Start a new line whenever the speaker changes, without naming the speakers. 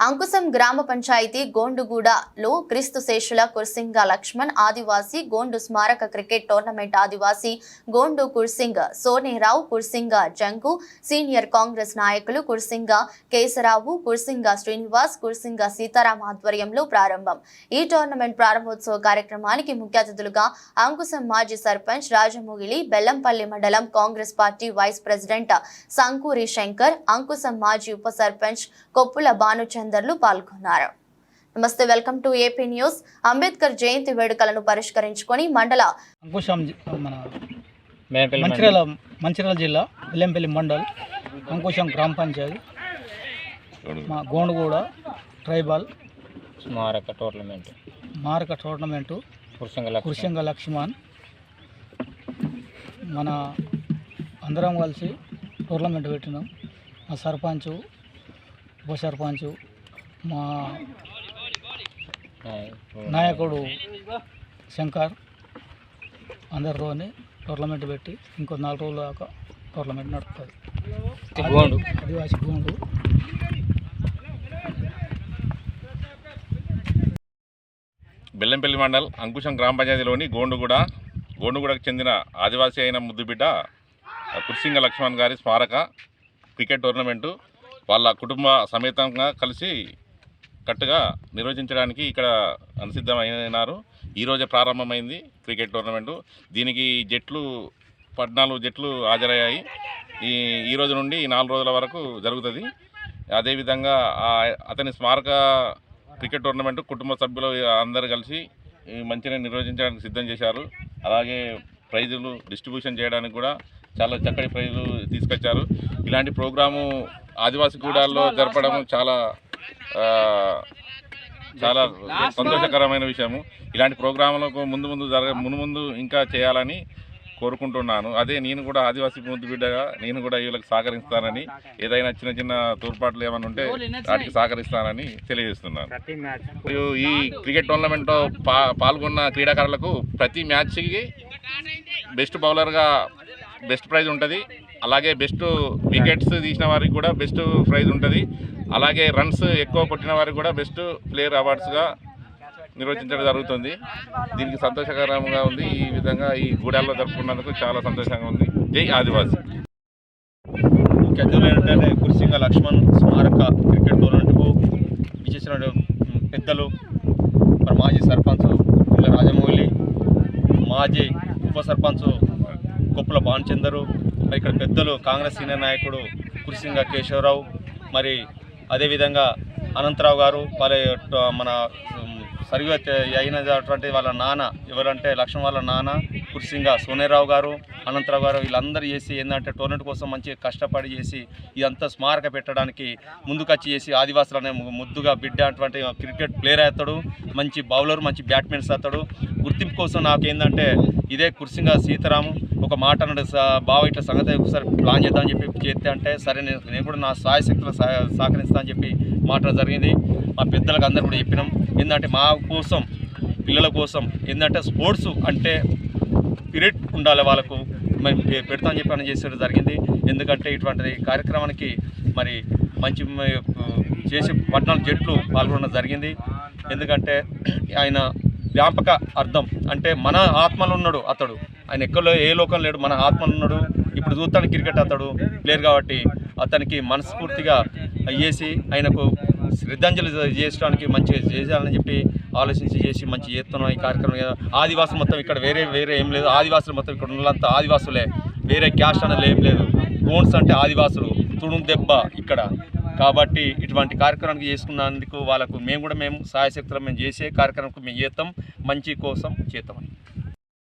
అంకుశం గ్రామ పంచాయతీ గోండుగూడలో క్రీస్తు శేషుల కుర్సింగ లక్ష్మణ్ ఆదివాసీ గోండు స్మారక cricket tournament Adivasi Gondu Kursinga Sonerao Kursinga Janku senior Congress నాయకులు కుర్సింగ కేశరావు కుర్సింగ శ్రీనివాస్ కుర్సింగ సీతారాం ఆధ్వర్యంలో ప్రారంభం. ఈ టోర్నమెంట్ ప్రారంభోత్సవ కార్యక్రమానికి ముఖ్య అతిథులుగా అంకుశం మాజీ సర్పంచ్ రాజమొగిలి బెల్లంపల్లి మండలం Congress party vice president Sankuri Shankar Ankusham మాజీ ఉప సర్పంచ్ కొప్పుల భానుచందర్లు పాల్గొన్నారు. నమస్తే welcome to AP news. Ambedkar Jayanti వేడుకలను పరిష్కరించుకొని మండల
అంకుశం మన మంచిర్యాల మంచిర్యాల జిల్లా బెల్లంపల్లి మండల్ అంకుశం గ్రామ పంచాయతీ మా గోండుగూడ ట్రైబల్
స్మారక టోర్నమెంట్.
మారక టోర్నమెంటు కుర్షంగ లక్ష్మణ్ మన అందరం కలిసి టోర్నమెంట్ పెట్టినాం. మా సర్పంచు ఉప సర్పంచు మా నాయకుడు శంకర్ అందరితోని టోర్నమెంట్ పెట్టి ఇంకో నాలుగు రోజుల దాకా టోర్నమెంట్ నడుపుతుంది ఆదివాసి గోండు.
బెల్లంపల్లి మండల్ అంకుశం గ్రామ పంచాయతీలోని గోండుగూడ గోండుగూడకు చెందిన ఆదివాసీ అయిన ముద్దుబిడ్డ కుర్సింగ లక్ష్మణ్ గారి స్మారక క్రికెట్ టోర్నమెంటు వాళ్ళ కుటుంబ సమేతంగా కలిసి కట్టుగా నిర్వహించడానికి ఇక్కడ అనుసిద్ధమైనారు. ఈరోజే ప్రారంభమైంది క్రికెట్ టోర్నమెంటు. దీనికి జట్లు పద్నాలుగు జట్లు హాజరయ్యాయి. ఈ ఈ రోజు నుండి నాలుగు రోజుల వరకు జరుగుతుంది. అదేవిధంగా అతని స్మారక క్రికెట్ టోర్నమెంట్ కుటుంబ సభ్యులు అందరూ కలిసి మంచిగా నిర్వహించడానికి సిద్ధం చేశారు. అలాగే ప్రైజులు డిస్ట్రిబ్యూషన్ చేయడానికి కూడా చాలా చక్కటి ప్రైజులు తీసుకొచ్చారు. ఇలాంటి ప్రోగ్రాము ఆదివాసీ గూడాల్లో జరపడం చాలా చాలా సంతోషకరమైన విషయము. ఇలాంటి ప్రోగ్రాములకు ముందు ముందు జరగ ముందు ముందు ఇంకా చేయాలని కోరుకుంటున్నాను. అదే నేను కూడా ఆదివాసీ ముద్దు బిడ్డగా నేను కూడా వీళ్ళకి సహకరిస్తానని ఏదైనా చిన్న చిన్న తోడ్పాట్లు ఏమైనా ఉంటే వాటికి సహకరిస్తానని తెలియజేస్తున్నాను. మరియు ఈ క్రికెట్ టోర్నమెంట్లో పాల్గొన్న క్రీడాకారులకు ప్రతి మ్యాచ్కి బెస్ట్ బౌలర్గా బెస్ట్ ప్రైజ్ ఉంటుంది. అలాగే బెస్ట్ వికెట్స్ తీసిన వారికి కూడా బెస్ట్ ప్రైజ్ ఉంటుంది. అలాగే రన్స్ ఎక్కువ కొట్టిన వారికి కూడా బెస్ట్ ప్లేయర్ అవార్డ్స్గా నిర్వహించడం జరుగుతుంది. దీనికి సంతోషకరంగా ఉంది. ఈ విధంగా ఈ గూడాల్లో జరుపుకున్నందుకు చాలా సంతోషంగా ఉంది. జై ఆదివాసి.
ముఖ్య అతిథులు ఏంటంటే కుర్సింగ లక్ష్మణ్ స్మారక క్రికెట్ టోర్నమెంట్కు విచ్చేసిన పెద్దలు మరి మాజీ సర్పంచ్ పిల్ల రాజమౌళి మాజీ ఉప సర్పంచ్ కొప్పుల భానుచందరు మరి ఇక్కడ పెద్దలు కాంగ్రెస్ సీనియర్ నాయకుడు కురిసింగ కేశవరావు మరి అదేవిధంగా అనంతరావు గారు వాళ్ళ మన సరిగ్గా అయినటువంటి వాళ్ళ నాన్న ఎవరంటే లక్ష్మణ్ వాళ్ళ నాన్న కుర్సింగ సోనేరావు గారు అనంతరావు గారు వీళ్ళందరూ చేసి ఏంటంటే టోర్నమెంట్ కోసం మంచి కష్టపడి చేసి ఇదంతా స్మారక పెట్టడానికి ముందుకొచ్చి చేసి ఆదివాసులు అనే ముద్దుగా బిడ్డ అటువంటి క్రికెట్ ప్లేయర్ అవుతాడు మంచి బౌలర్ మంచి బ్యాట్మెన్స్ అవుతాడు గుర్తింపు కోసం నాకు ఏంటంటే ఇదే కుర్సింగ సీతారాము ఒక మాట అన్నాడు బావ ఇట్లా సంగతి ఒకసారి ప్లాన్ చేద్దామని చెప్పి చేస్తే అంటే సరే నేను నేను కూడా నా సాయ శక్తులు సహకరిస్తా అని చెప్పి మాట జరిగింది. మా పెద్దలకు అందరు కూడా చెప్పినాం. ఏంటంటే మా కోసం పిల్లల కోసం ఏంటంటే స్పోర్ట్స్ అంటే స్పిరిట్ ఉండాలి వాళ్ళకు. మరి పె- పెడతా అని చెప్పి అని చేసేది జరిగింది. ఎందుకంటే ఇటువంటి కార్యక్రమానికి మరి మంచి చేసే చేసి పద్నాలుగు జట్లు పాల్గొనడం జరిగింది. ఎందుకంటే ఆయన వ్యాపక అర్థం. అంటే మన ఆత్మలో ఉన్నాడు అతడు. ఆయన ఎక్కడో ఏ లోకం లేడు మన ఆత్మలో ఉన్నాడు. ఇప్పుడు చూస్తాను క్రికెట్ అతడు ప్లేయర్ కాబట్టి అతనికి మనస్ఫూర్తిగా చేసి ఆయనకు శ్రద్ధాంజలి చేయడానికి మంచి చేయాలని చెప్పి ఆలోచించి చేసి మంచి చేస్తున్నాం ఈ కార్యక్రమం ఆదివాసులు మొత్తం ఇక్కడ వేరే వేరే ఏం లేదు. ఆదివాసులు మొత్తం ఇక్కడ ఉన్నంతా ఆదివాసులే. వేరే క్యాస్ట్ అనేది ఏం లేదు. గోండ్స్ అంటే ఆదివాసులు. తుడుం దెబ్బ ఇక్కడ. కాబట్టి ఇటువంటి కార్యక్రమానికి చేసుకున్నందుకు వాళ్ళకు మేము కూడా మేము సహాయశక్తులు మేము చేసే కార్యక్రమం మేము చేస్తాం. మంచి కోసం చేస్తామని.